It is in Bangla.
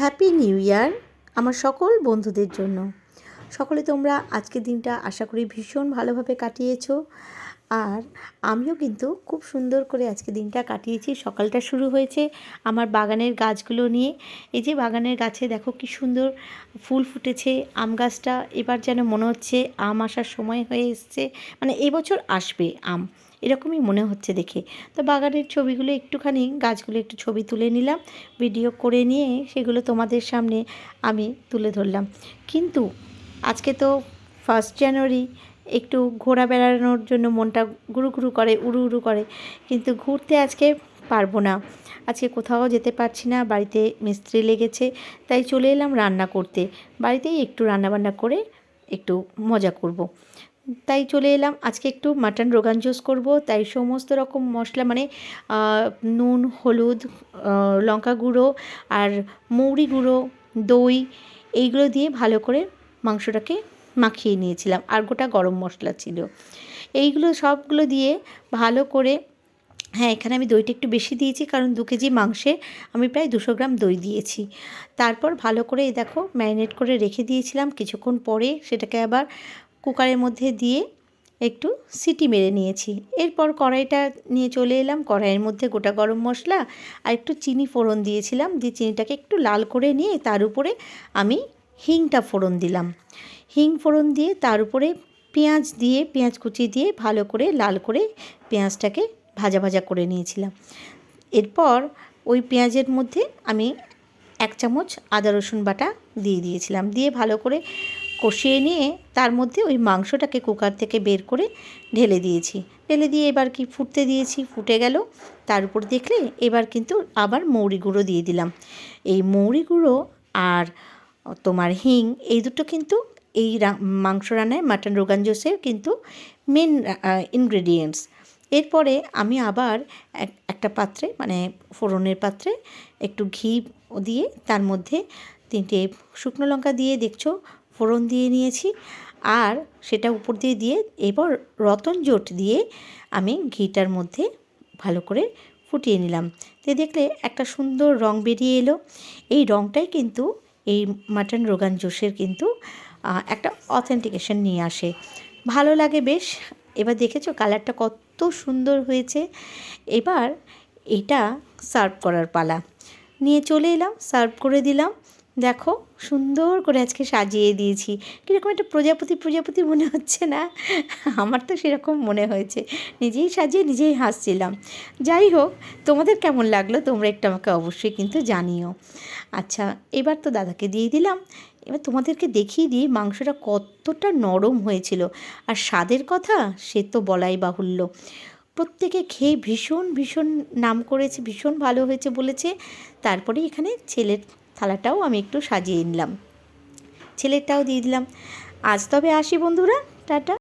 হ্যাপি নিউ ইয়ার আমার সকল বন্ধুদের জন্য। সকলে তোমরা আজকের দিনটা আশা করি ভীষণ ভালোভাবে কাটিয়েছো। আর আমিও কিন্তু খুব সুন্দর করে আজকে দিনটা কাটিয়েছি। সকালটা শুরু হয়েছে আমার বাগানের গাছগুলো নিয়ে। এই যে বাগানের গাছে দেখো কি সুন্দর ফুল ফুটেছে, আম গাছটা এবার যেন মনে হচ্ছে আম আসার সময় হয়ে এসছে। মানে এবছর আসবে আম। এরকমই মনে হচ্ছে দেখে। তো বাগানের ছবিগুলো একটুখানি, গাছগুলো একটু ছবি তুলে নিলাম ভিডিও করে নিয়ে সেগুলো তোমাদের সামনে আমি তুলে ধরলাম। কিন্তু আজকে তো ফার্স্ট জানুয়ারি একটু ঘোরা বেড়ানোর জন্য মনটা গুরু গুরু করে, উড়ু উড়ু করে। কিন্তু ঘুরতে আজকে পারব না। আজকে কোথাও যেতে পারছি না, বাড়িতে মিস্ত্রি লেগেছে, তাই চলে এলাম রান্না করতে। বাড়িতেই একটু রান্নাবান্না করে একটু মজা করব। তাই চলে এলাম। আজকে একটু মাটন রোগান জুস করব। তাই সমস্ত রকম মশলা মানে নুন, হলুদ লঙ্কা গুঁড়ো আর মৌরি গুঁড়ো, দই এইগুলো দিয়ে ভালো করে মাংসটাকে মাখিয়ে নিয়েছিলাম। আর গোটা গরম মশলা ছিল। এইগুলো সবগুলো দিয়ে ভালো করে হ্যাঁ এখানে আমি দইটা একটু বেশি দিয়েছি কারণ দু কেজি মাংসে আমি প্রায় দুশো গ্রাম দই দিয়েছি। তারপর ভালো করে দেখো ম্যারিনেট করে রেখে দিয়েছিলাম। কিছুক্ষণ পরে সেটাকে আবার কুকারের মধ্যে দিয়ে একটু সিটি মেরে নিয়েছি। এরপর কড়াইটা নিয়ে চলে এলাম। কড়াইয়ের মধ্যে গোটা গরম মশলা আর একটু চিনি ফোড়ন দিয়েছিলাম। দিয়ে চিনিটাকে একটু লাল করে নিয়ে তার উপরে আমি হিংটা ফোড়ন দিলাম। হিং ফোড়ন দিয়ে তার উপরে পেঁয়াজ দিয়ে, পেঁয়াজ কুচি দিয়ে ভালো করে লাল করে পেঁয়াজটাকে ভাজা ভাজা করে নিয়েছিলাম। এরপর ওই পেঁয়াজের মধ্যে আমি এক চামচ আদা রসুন বাটা দিয়ে দিয়েছিলাম। দিয়ে ভালো করে কষিয়ে নিয়ে তার মধ্যে ওই মাংসটাকে কুকার থেকে বের করে ঢেলে দিয়েছি। ঢেলে দিয়ে এবার কি ফুটতে দিয়েছি? ফুটে গেল। তার উপর দেখলে এবার কিন্তু আবার মৌরি গুঁড়ো দিয়ে দিলাম। এই মৌরি গুঁড়ো আর তোমার হিং, এই দুটো কিন্তু এই মাংস রান্নায় মাটন রোগান জোসের কিন্তু মেন ইনগ্রেডিয়েন্টস এরপরে আমি আবার একটা পাত্রে মানে ফোড়নের পাত্রে একটু ঘি দিয়ে তার মধ্যে তিনটে শুকনো লঙ্কা দিয়ে দেখছ ফোড়ন দিয়ে নিয়েছি আর সেটা উপর দিয়ে দিয়ে এবার রতন জোট দিয়ে আমি ঘিটার মধ্যে ভালো করে ফুটিয়ে নিলাম। তো দেখলে একটা সুন্দর রং বেরিয়ে এলো। এই রংটাই কিন্তু এই মাটন রোগান জোশের কিন্তু একটা অথেন্টিকেশন নিয়ে আসে। ভালো লাগে বেশ। এবার দেখেছ কালারটা কত সুন্দর হয়েছে। এবার এটা সার্ভ করার পালা। নিয়ে চলে এলাম সার্ভ করে দিলাম। দেখো, সুন্দর করে আজকে সাজিয়ে দিয়েছি। কীরকম একটা প্রজাপতি প্রজাপতি মনে হচ্ছে না? আমার তো সেরকম মনে হয়েছে। নিজেই সাজিয়ে নিজেই হাসছিলাম। যাই হোক, তোমাদের কেমন লাগল তোমরা একটু আমাকে অবশ্যই কিন্তু জানিও। আচ্ছা এবার তো দাদাকে দিয়ে দিলাম। এবার তোমাদেরকে দেখিয়ে দিই মাংসটা কতটা নরম হয়েছিল। আর স্বাদের কথা সে তো বলাই বাহুল্য। প্রত্যেকে খেয়ে ভীষণ ভীষণ নাম করেছে, ভীষণ ভালো হয়েছে বলেছে। তারপরে এখানে ছেলের থালাটাও আমি একটু সাজিয়ে নিলাম। ছেলেরটাও দিয়ে দিলাম। আজ তবে আসি বন্ধুরা টাটা।